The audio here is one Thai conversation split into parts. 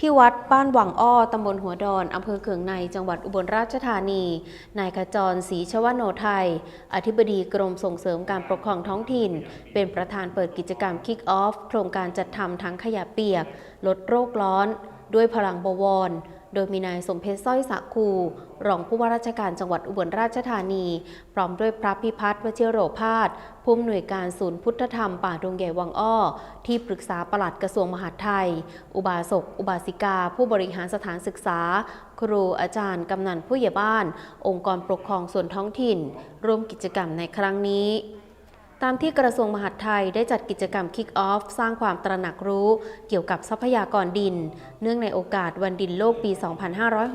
ที่วัดบ้านวังอ้อ ตำบลหัวดอน อำเภอเขืองใน จังหวัดอุบลราชธานี นายขจรศรีชวโนไทย อธิบดีกรมส่งเสริมการปกครองท้องถิ่น เป็นประธานเปิดกิจกรรม Kick Off โครงการจัดทำทั้งขยะเปียก ลดโรคร้อน ด้วยพลังบวร โดยมีนายสมเพชรสร้อยสักคู รองผู้ว่าราชการจังหวัดอุบลราชธานี พร้อมด้วยพระพิพัฒน์วชิโรภาสผู้อำนวยการศูนย์พุทธธรรมป่าดงใหญ่วังอ้อ ที่ปรึกษาปลัดกระทรวงมหาดไทย อุบาสก อุบาสิกา ผู้บริหารสถานศึกษา ครูอาจารย์ กำนันผู้ใหญ่บ้าน องค์กรปกครองส่วนท้องถิ่น ร่วมกิจกรรมในครั้งนี้ ตามที่กระทรวงมหาดไทยได้จัดกิจกรรม Kick Off สร้างความตระหนักรู้เกี่ยวกับทรัพยากรดิน เนื่องในโอกาสวันดินโลกปี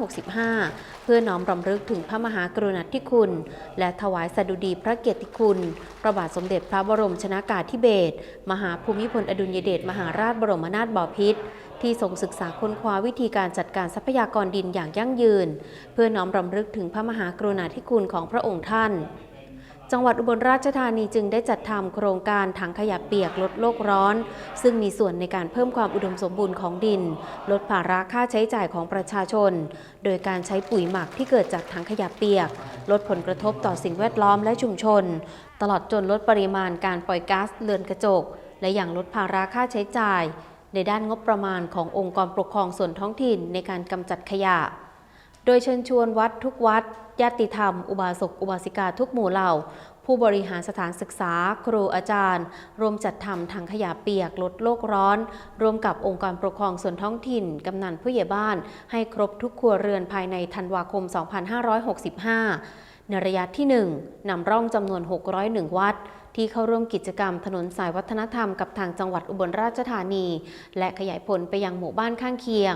2565 เพื่อน้อมรำลึกถึงพระมหากรุณาธิคุณ และถวายสดุดีพระเกียรติคุณ พระบาทสมเด็จพระบรมชนากาธิเบศรมหาภูมิพลอดุลยเดชมหาราชบรมนาถบพิตรที่ทรงศึกษาค้นคว้าวิธีการจัดการทรัพยากรดินอย่างยั่งยืน เพื่อน้อมรำลึกถึงพระมหากรุณาธิคุณของพระองค์ท่าน จังหวัดอุบลราชธานีจึงได้จัดทำโครงการถังขยะเปียกลดโลกร้อน ซึ่งมีส่วนในการเพิ่มความอุดมสมบูรณ์ของดิน ลดภาระค่าใช้จ่ายของประชาชน โดยการใช้ปุ๋ยหมักที่เกิดจากถังขยะเปียก ลดผลกระทบต่อสิ่งแวดล้อมและชุมชน ตลอดจนลดปริมาณการปล่อยก๊าซเรือนกระจก และอย่างลดภาระค่าใช้จ่าย ในด้านงบประมาณขององค์กรปกครองส่วนท้องถิ่นในการกำจัดขยะ โดยเชิญชวนวัดทุกวัดญาติธรรม อุบาสกอุบาสิกาทุกหมู่เหล่า ผู้บริหารสถานศึกษา ครูอาจารย์ รวมจัดทำถังขยะเปียกลดโลกร้อน รวมกับองค์กรปกครองส่วนท้องถิ่น กำนันผู้ใหญ่บ้าน ให้ครบทุกครัวเรือนภายในธันวาคม 2565 ในระยะที่ 1นำร่องจำนวน 601 วัดที่เข้าร่วมกิจกรรมถนนสายวัฒนธรรมกับทางจังหวัดอุบลราชธานี และขยายผลไปยังหมู่บ้านข้างเคียง